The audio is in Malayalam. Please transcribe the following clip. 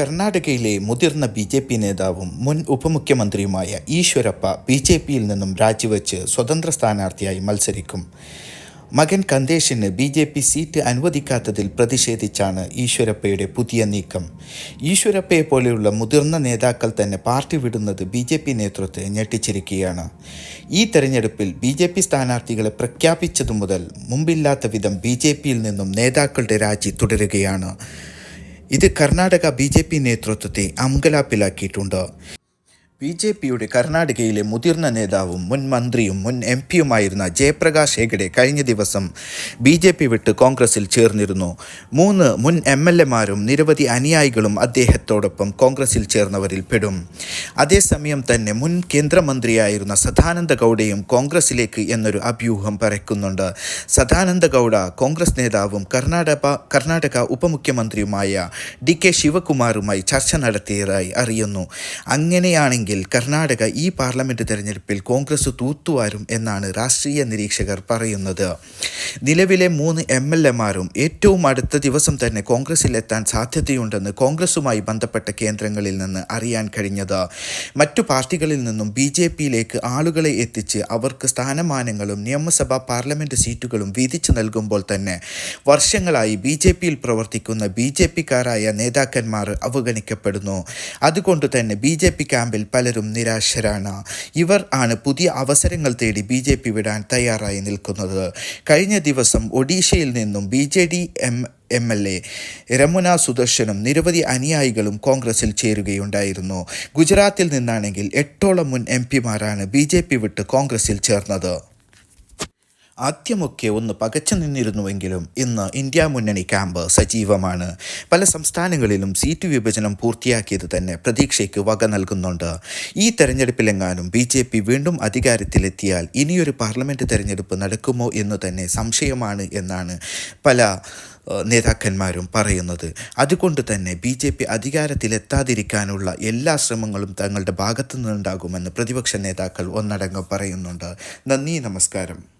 കർണാടകയിലെ മുതിർന്ന ബി ജെ പി നേതാവും മുൻ ഉപമുഖ്യമന്ത്രിയുമായ ഈശ്വരപ്പ ബി ജെ പിയിൽ നിന്നും രാജിവെച്ച് സ്വതന്ത്ര സ്ഥാനാർത്ഥിയായി മത്സരിക്കും. മകൻ കന്ദേശിന് ബി ജെ പി സീറ്റ് അനുവദിക്കാത്തതിൽ പ്രതിഷേധിച്ചാണ് ഈശ്വരപ്പയുടെ പുതിയ നീക്കം. ഈശ്വരപ്പയെ പോലെയുള്ള മുതിർന്ന നേതാക്കൾ തന്നെ പാർട്ടി വിടുന്നത് ബി ജെ പി നേതൃത്വത്തെ ഞെട്ടിച്ചിരിക്കുകയാണ്. ഈ തെരഞ്ഞെടുപ്പിൽ ബി ജെ പി സ്ഥാനാർത്ഥികളെ പ്രഖ്യാപിച്ചതു മുതൽ മുമ്പില്ലാത്ത വിധം ബി ജെ പിയിൽ നിന്നും നേതാക്കളുടെ രാജി തുടരുകയാണ്. ഇത് കർണാടക ബി ജെ പി നേതൃത്വത്തെ അമ്പലാപ്പിലാക്കിയിട്ടുണ്ട് ബി ജെ പിയുടെ കർണാടകയിലെ മുതിർന്ന നേതാവും മുൻ മന്ത്രിയും മുൻ എം പിയുമായിരുന്ന ജയപ്രകാശ് ഹെഗഡെ കഴിഞ്ഞ ദിവസം ബി ജെ പി വിട്ട് കോൺഗ്രസിൽ ചേർന്നിരുന്നു. മൂന്ന് മുൻ എം എൽ എമാരും നിരവധി അനുയായികളും അദ്ദേഹത്തോടൊപ്പം കോൺഗ്രസിൽ ചേർന്നവരിൽ പെടും. അതേസമയം തന്നെ മുൻ കേന്ദ്രമന്ത്രിയായിരുന്ന സദാനന്ദ ഗൗഡയും കോൺഗ്രസിലേക്ക് എന്നൊരു അഭ്യൂഹം പരക്കുന്നുണ്ട്. സദാനന്ദ ഗൗഡ കോൺഗ്രസ് നേതാവും കർണാടക കർണാടക ഉപമുഖ്യമന്ത്രിയുമായ ഡി കെ ശിവകുമാറുമായി ചർച്ച നടത്തിയതായി അറിയുന്നു. അങ്ങനെയാണെങ്കിൽ കർണാടക ഈ പാർലമെന്റ് തെരഞ്ഞെടുപ്പിൽ കോൺഗ്രസ് തൂത്തുവാരും എന്നാണ് രാഷ്ട്രീയ നിരീക്ഷകർ പറയുന്നത്. നിലവിലെ മൂന്ന് എം എൽ എമാരും ഏറ്റവും അടുത്ത ദിവസം തന്നെ കോൺഗ്രസിൽ എത്താൻ സാധ്യതയുണ്ടെന്ന് കോൺഗ്രസുമായി ബന്ധപ്പെട്ട കേന്ദ്രങ്ങളിൽ നിന്ന് അറിയാൻ കഴിഞ്ഞത്. മറ്റു പാർട്ടികളിൽ നിന്നും ബി ജെ പിയിലേക്ക് ആളുകളെ എത്തിച്ച് അവർക്ക് സ്ഥാനമാനങ്ങളും നിയമസഭാ പാർലമെന്റ് സീറ്റുകളും വീതിച്ചു നൽകുമ്പോൾ തന്നെ വർഷങ്ങളായി ബി ജെ പിയിൽ പ്രവർത്തിക്കുന്ന ബി ജെ പിക്കാരായ നേതാക്കന്മാർ അവഗണിക്കപ്പെടുന്നു. അതുകൊണ്ട് തന്നെ ബി ജെ പി ക്യാമ്പിൽ പലരും നിരാശരാണ്. ഇവർ ആണ് പുതിയ അവസരങ്ങൾ തേടി ബി ജെ പി വിടാൻ തയ്യാറായി നിൽക്കുന്നത്. കഴിഞ്ഞ ദിവസം ഒഡീഷയിൽ നിന്നും B J D M M L A Ramuna സുദർശനും നിരവധി അനുയായികളും കോൺഗ്രസിൽ ചേരുകയുണ്ടായിരുന്നു. ഗുജറാത്തിൽ നിന്നാണെങ്കിൽ എട്ടോളം മുൻ എം പിമാരാണ് ബി ജെ പി വിട്ട് കോൺഗ്രസിൽ ചേർന്നത്. ആദ്യമൊക്കെ ഒന്ന് പകച്ചു നിന്നിരുന്നുവെങ്കിലും ഇന്ന് ഇന്ത്യ മുന്നണി ക്യാമ്പ് സജീവമാണ്. പല സംസ്ഥാനങ്ങളിലും സീറ്റ് വിഭജനം പൂർത്തിയാക്കിയത് തന്നെ പ്രതീക്ഷയ്ക്ക് വക നൽകുന്നുണ്ട്. ഈ തെരഞ്ഞെടുപ്പിലെങ്ങാനും ബി ജെ പി വീണ്ടും അധികാരത്തിലെത്തിയാൽ ഇനിയൊരു പാർലമെന്റ് തെരഞ്ഞെടുപ്പ് നടക്കുമോ എന്ന് തന്നെ സംശയമാണ് എന്നാണ് പല നേതാക്കന്മാരും പറയുന്നത്. അതുകൊണ്ട് തന്നെ ബി ജെ പി അധികാരത്തിലെത്താതിരിക്കാനുള്ള എല്ലാ ശ്രമങ്ങളും തങ്ങളുടെ ഭാഗത്തു നിന്നുണ്ടാകുമെന്ന് പ്രതിപക്ഷ നേതാക്കൾ ഒന്നടങ്കം പറയുന്നുണ്ട്. നന്ദി നമസ്കാരം.